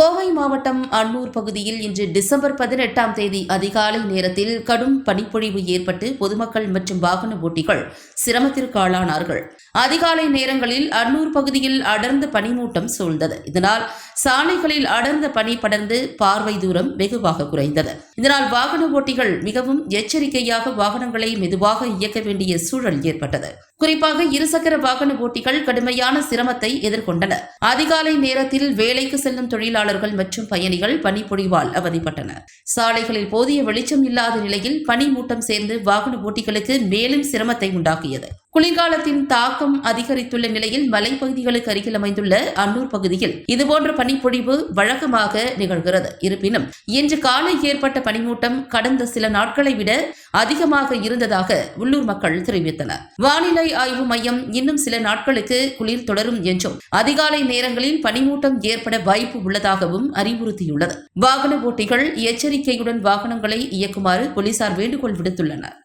கோவை மாவட்டம் அன்னூர் பகுதியில் இன்று டிசம்பர் பதினெட்டாம் தேதி அதிகாலை நேரத்தில் கடும் பனிப்பொழிவு ஏற்பட்டு பொதுமக்கள் மற்றும் வாகன ஓட்டிகள் சிரமத்திற்கு ஆளானார்கள் அதிகாலை நேரங்களில் அன்னூர் பகுதியில் அடர்ந்த பனிமூட்டம் சூழ்ந்தது. இதனால் சாலைகளில் அடர்ந்த பனி படர்ந்து பார்வை தூரம் வெகுவாக குறைந்தது. இதனால் வாகன ஓட்டிகள் மிகவும் எச்சரிக்கையாக வாகனங்களை மெதுவாக இயக்க வேண்டிய சூழல் ஏற்பட்டது. குறிப்பாக இருசக்கர வாகன ஓட்டிகள் கடுமையான சிரமத்தை எதிர்கொண்டனர். அதிகாலை நேரத்தில் வேலைக்கு செல்லும் தொழிலாளர்கள் மற்றும் பயணிகள் பனிப்பொழிவால் அவதிப்பட்டனர். சாலைகளில் போதிய வெளிச்சம் இல்லாத நிலையில் பனிமூட்டம் சேர்ந்து வாகன ஓட்டிகளுக்கு மேலும் சிரமத்தை உண்டாக்கியது. குளிர்காலத்தின் தாக்கம் அதிகரித்துள்ள நிலையில் மலைப்பகுதிகளுக்கு அருகில் அமைந்துள்ள அன்னூர் பகுதியில் இதுபோன்ற பனிப்பொழிவு வழக்கமாக நிகழ்கிறது. இருப்பினும் இன்று காலை ஏற்பட்ட பனிமூட்டம் கடந்த சில நாட்களை விட அதிகமாக இருந்ததாக உள்ளூர் மக்கள் தெரிவித்தனர். வானிலை ஆய்வு மையம் இன்னும் சில நாட்களுக்கு குளிர் தொடரும் என்றும் அதிகாலை நேரங்களில் பனிமூட்டம் ஏற்பட வாய்ப்பு உள்ளதாகவும் அறிவுறுத்தியுள்ளது. வாகன ஓட்டிகள் எச்சரிக்கையுடன் வாகனங்களை இயக்குமாறு போலீசார் வேண்டுகோள் விடுத்துள்ளனர்.